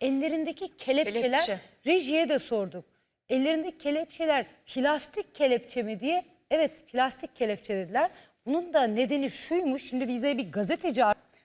ellerindeki kelepçeler Kelepçe. rejiye de sorduk. Ellerindeki kelepçeler plastik kelepçe mi diye. Evet plastik kelepçe dediler. Bunun da nedeni şuymuş. Şimdi bize bir gazeteci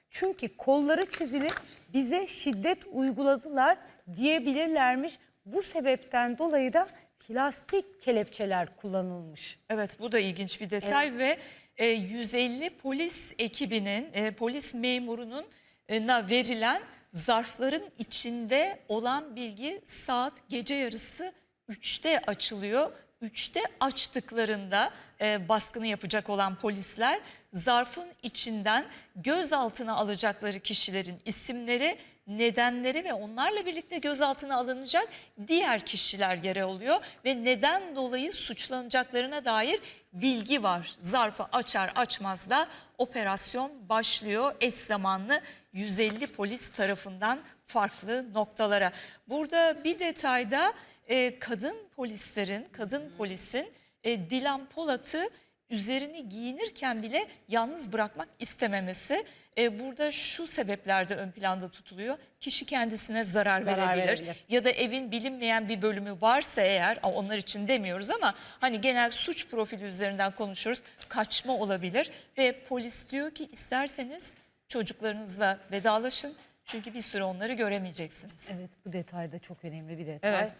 çünkü kolları çizili bize şiddet uyguladılar diyebilirlermiş. Bu sebepten dolayı da plastik kelepçeler kullanılmış. Evet bu da ilginç bir detay ve e, 150 polis ekibinin, e, polis memurunun e, na verilen zarfların içinde olan bilgi saat gece yarısı 3'te açılıyor. 3'te açtıklarında e, baskını yapacak olan polisler zarfın içinden gözaltına alacakları kişilerin isimleri, nedenleri ve onlarla birlikte gözaltına alınacak diğer kişiler yer alıyor ve neden dolayı suçlanacaklarına dair bilgi var. Zarfı açar açmaz da operasyon başlıyor eş zamanlı 150 polis tarafından farklı noktalara. Burada bir detayda e, kadın polislerin, kadın polisin e, Dilan Polat'ı üzerini giyinirken bile yalnız bırakmak istememesi e, burada şu sebeplerde ön planda tutuluyor. Kişi kendisine zarar, Zarar verebilir. verebilir. ya da evin bilinmeyen bir bölümü varsa eğer onlar için demiyoruz ama hani genel suç profili üzerinden konuşuyoruz. Kaçma olabilir ve polis diyor ki isterseniz çocuklarınızla vedalaşın çünkü bir süre onları göremeyeceksiniz. Evet bu detay da çok önemli bir detay. Evet.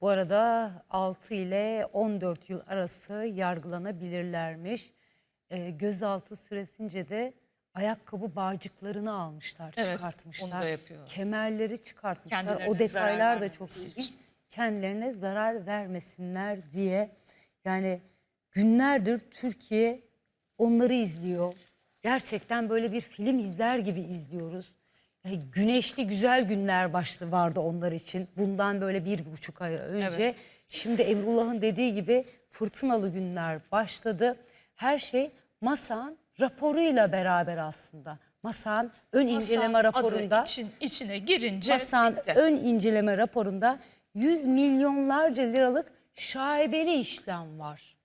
Bu arada 6 ile 14 yıl arası yargılanabilirlermiş. Ee, gözaltı süresince de ayakkabı bağcıklarını almışlar, Evet, çıkartmışlar. onu da yapıyor. Kemerleri çıkartmışlar. Kendilerine o detaylar da çok ilginç. için. Kendilerine zarar vermesinler diye. Yani günlerdir Türkiye onları izliyor. Gerçekten böyle bir film izler gibi izliyoruz. Güneşli güzel günler başlı vardı onlar için. Bundan böyle bir buçuk ay önce. Evet. Şimdi Emrullah'ın dediği gibi fırtınalı günler başladı. Her şey MASA'nın raporuyla beraber aslında. MASA'nın ön inceleme Masanın raporunda adı için, içine girince bitti. ön inceleme raporunda 100 milyonlarca liralık şaibeli işlem var.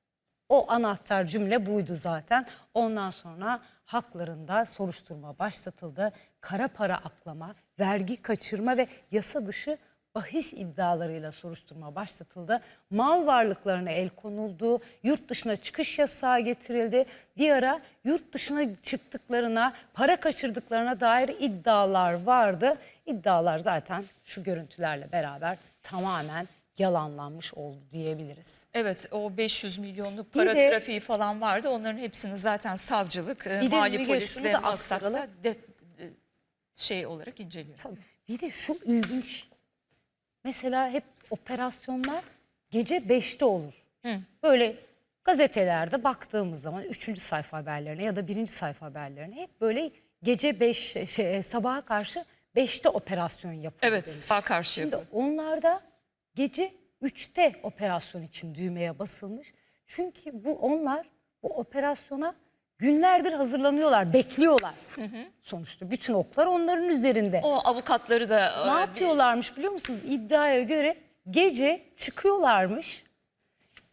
O anahtar cümle buydu zaten. Ondan sonra haklarında soruşturma başlatıldı. Kara para aklama, vergi kaçırma ve yasa dışı bahis iddialarıyla soruşturma başlatıldı. Mal varlıklarına el konuldu. Yurt dışına çıkış yasağı getirildi. Bir ara yurt dışına çıktıklarına, para kaçırdıklarına dair iddialar vardı. İddialar zaten şu görüntülerle beraber tamamen yalanlanmış oldu diyebiliriz. Evet o 500 milyonluk para de- trafiği falan vardı. Onların hepsini zaten savcılık, e, mali polis ve Maslak'ta de, de- şey olarak inceliyor. Tabii. Bir de şu ilginç. Mesela hep operasyonlar gece 5'te olur. Böyle gazetelerde baktığımız zaman 3. sayfa haberlerine ya da 1. sayfa haberlerine hep böyle gece 5 şey, sabaha karşı 5'te operasyon yapılıyor. Evet sağ karşı Şimdi yapıyor. onlarda gece 3'te operasyon için düğmeye basılmış. Çünkü bu onlar bu operasyona günlerdir hazırlanıyorlar, bekliyorlar. Sonuçta bütün oklar onların üzerinde. O avukatları da Ne e, yapıyorlarmış biliyor musunuz? İddiaya göre gece çıkıyorlarmış.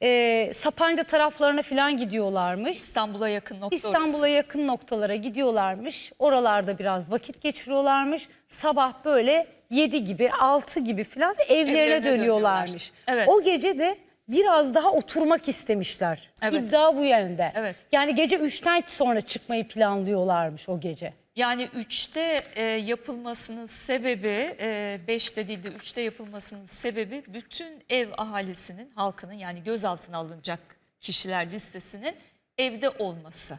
Ee, Sapanca taraflarına falan gidiyorlarmış. İstanbul'a yakın nokta İstanbul'a yakın noktalara gidiyorlarmış. Oralarda biraz vakit geçiriyorlarmış. Sabah böyle 7 gibi 6 gibi falan evlerine, Evlerine dönüyorlarmış. dönüyorlar. Evet. O gece de biraz daha oturmak istemişler. Evet. İddia bu yönde. Evet. Yani gece 3'ten sonra çıkmayı planlıyorlarmış o gece. Yani 3'te e, yapılmasının sebebi, 5'te değil de 3'te yapılmasının sebebi bütün ev ahalisinin, halkının yani gözaltına alınacak kişiler listesinin evde olması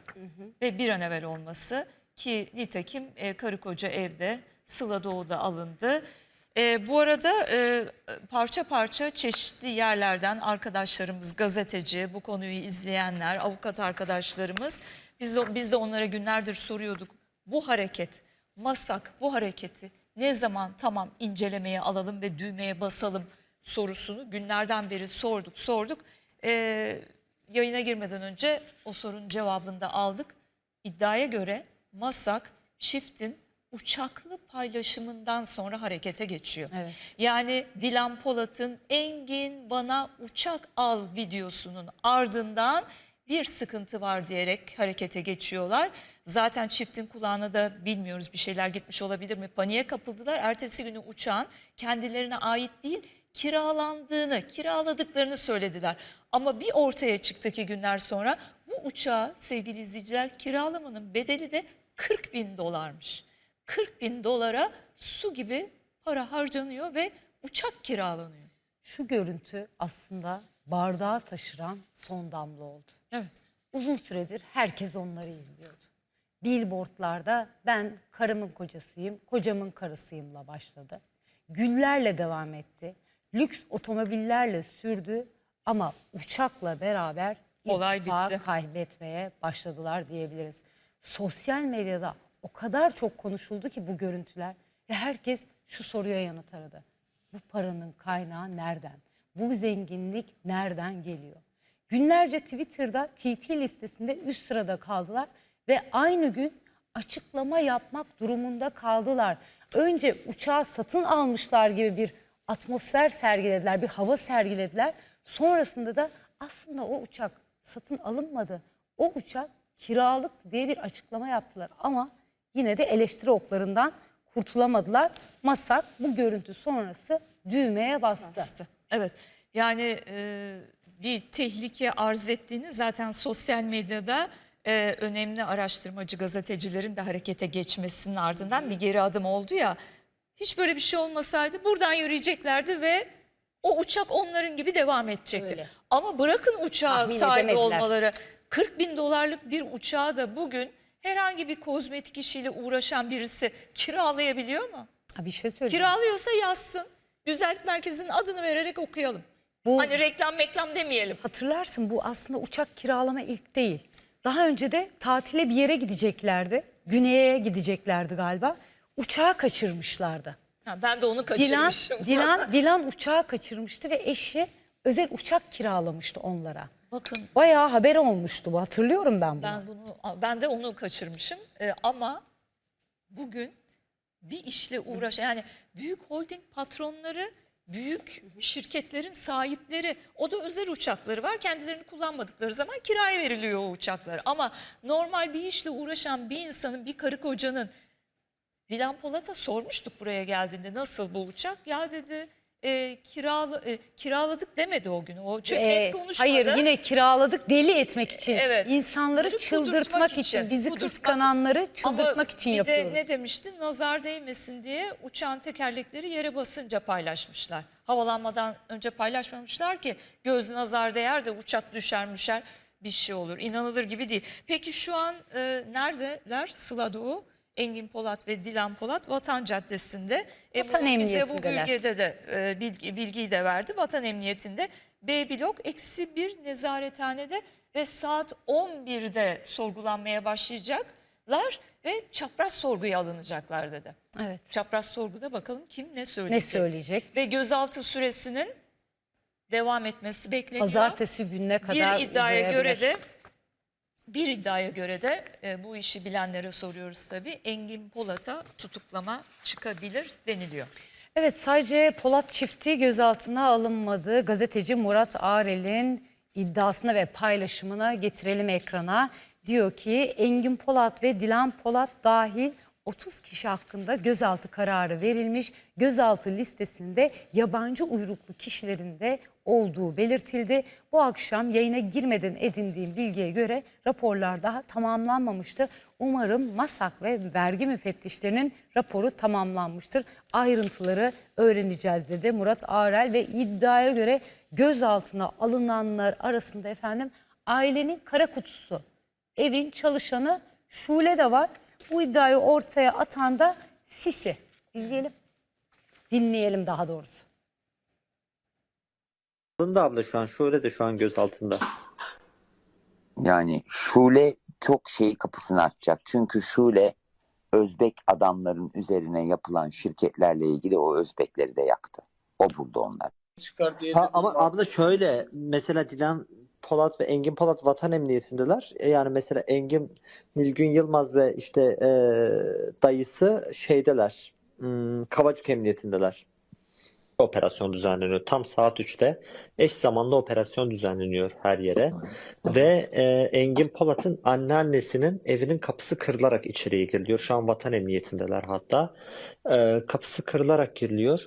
ve bir an evvel olması ki nitekim e, karı koca evde, Sıla Doğu'da alındı. E, bu arada e, parça parça çeşitli yerlerden arkadaşlarımız, gazeteci, bu konuyu izleyenler, avukat arkadaşlarımız biz de, biz de onlara günlerdir soruyorduk. Bu hareket, masak bu hareketi ne zaman tamam incelemeye alalım ve düğmeye basalım sorusunu günlerden beri sorduk sorduk. E, yayına girmeden önce o sorunun cevabını da aldık. İddiaya göre masak çiftin uçaklı paylaşımından sonra harekete geçiyor. Evet. Yani Dilan Polat'ın Engin bana uçak al videosunun ardından bir sıkıntı var diyerek harekete geçiyorlar. Zaten çiftin kulağına da bilmiyoruz bir şeyler gitmiş olabilir mi? Paniğe kapıldılar. Ertesi günü uçağın kendilerine ait değil kiralandığını, kiraladıklarını söylediler. Ama bir ortaya çıktı ki günler sonra bu uçağı sevgili izleyiciler kiralamanın bedeli de 40 bin dolarmış. 40 bin dolara su gibi para harcanıyor ve uçak kiralanıyor. Şu görüntü aslında bardağı taşıran son damla oldu. Evet. Uzun süredir herkes onları izliyordu. Billboardlarda ben karımın kocasıyım, kocamın karısıyımla başladı. Güllerle devam etti. Lüks otomobillerle sürdü ama uçakla beraber Olay bitti. kaybetmeye başladılar diyebiliriz. Sosyal medyada o kadar çok konuşuldu ki bu görüntüler ve herkes şu soruya yanıt aradı. Bu paranın kaynağı nereden? Bu zenginlik nereden geliyor? Günlerce Twitter'da TT listesinde üst sırada kaldılar ve aynı gün açıklama yapmak durumunda kaldılar. Önce uçağı satın almışlar gibi bir atmosfer sergilediler, bir hava sergilediler. Sonrasında da aslında o uçak satın alınmadı. O uçak kiralıktı diye bir açıklama yaptılar. Ama yine de eleştiri oklarından kurtulamadılar. Masak bu görüntü sonrası düğmeye bastı. bastı. Evet. Yani e, bir tehlike arz ettiğini zaten sosyal medyada e, önemli araştırmacı gazetecilerin de harekete geçmesinin ardından bir geri adım oldu ya. Hiç böyle bir şey olmasaydı buradan yürüyeceklerdi ve o uçak onların gibi devam edecekti. Öyle. Ama bırakın uçağa Tahmin sahibi edemediler. olmaları. 40 bin dolarlık bir uçağı da bugün herhangi bir kozmetik işiyle uğraşan birisi kiralayabiliyor mu? Ha, bir şey söyleyeceğim. Kiralıyorsa yazsın. Güzellik merkezinin adını vererek okuyalım. Bu- Hani reklam meklam demeyelim. Hatırlarsın bu aslında uçak kiralama ilk değil. Daha önce de tatile bir yere gideceklerdi. Güney'e gideceklerdi galiba. Uçağı kaçırmışlardı. Ha, ben de onu Dilan, kaçırmışım. Dilan, Dilan uçağı kaçırmıştı ve eşi özel uçak kiralamıştı onlara. Bakın Bayağı haber olmuştu bu hatırlıyorum ben bunu. ben bunu ben de onu kaçırmışım. Ee, ama bugün bir işle uğraş yani büyük holding patronları büyük şirketlerin sahipleri o da özel uçakları var kendilerini kullanmadıkları zaman kiraya veriliyor o uçaklar ama normal bir işle uğraşan bir insanın bir karı kocanın Dilan Polat'a sormuştuk buraya geldiğinde nasıl bu uçak ya dedi e, kiralı, e, kiraladık demedi o gün o çok net konuşmadı. hayır yine kiraladık deli etmek için. Evet. İnsanları Bunları çıldırtmak için, için, bizi kudurtmak- kıskananları çıldırtmak Ama için bir yapıyoruz. de ne demişti? Nazar değmesin diye uçağın tekerlekleri yere basınca paylaşmışlar. Havalanmadan önce paylaşmamışlar ki göz nazar değer de uçak düşer müşer bir şey olur. İnanılır gibi değil. Peki şu an e, neredeler? Sıla Doğu, Engin Polat ve Dilan Polat Vatan Caddesi'nde. E, Vatan bu- bize bu bölgede de e, bilgi, bilgiyi de verdi. Vatan Emniyeti'nde B blok eksi bir nezarethanede ve saat 11'de sorgulanmaya başlayacaklar ve çapraz sorguya alınacaklar dedi. Evet. Çapraz sorguda bakalım kim ne Ne söyleyecek. söyleyecek? Ve gözaltı süresinin devam etmesi bekleniyor. Pazartesi gününe kadar bir iddiaya göre de bir iddiaya göre de e, bu işi bilenlere soruyoruz tabii. Engin Polat'a tutuklama çıkabilir deniliyor. Evet sadece Polat çifti gözaltına alınmadı. Gazeteci Murat Arel'in iddiasına ve paylaşımına getirelim ekrana. Diyor ki Engin Polat ve Dilan Polat dahil 30 kişi hakkında gözaltı kararı verilmiş. Gözaltı listesinde yabancı uyruklu kişilerin de olduğu belirtildi. Bu akşam yayına girmeden edindiğim bilgiye göre raporlar daha tamamlanmamıştı. Umarım MASAK ve vergi müfettişlerinin raporu tamamlanmıştır. Ayrıntıları öğreneceğiz dedi Murat Arel ve iddiaya göre gözaltına alınanlar arasında efendim ailenin kara kutusu, evin çalışanı Şule de var. Bu iddiayı ortaya atan da Sisi. İzleyelim. Dinleyelim daha doğrusu. Alındı abla şu an. Şöyle de şu an göz altında. Yani Şule çok şeyi kapısını açacak. Çünkü Şule Özbek adamların üzerine yapılan şirketlerle ilgili o Özbekleri de yaktı. O buldu onları. çıkar diye Ha, ama abla şöyle mesela Dilan Polat ve Engin Polat vatan emniyetindeler. E, yani mesela Engin Nilgün Yılmaz ve işte e, dayısı şeydeler. Hmm, Kavacık emniyetindeler. operasyon düzenleniyor. Tam saat 3'te eş zamanlı operasyon düzenleniyor her yere. Ve e, Engin Polat'ın anneannesinin evinin kapısı kırılarak içeriye giriliyor. Şu an vatan emniyetindeler hatta. E, kapısı kırılarak giriliyor.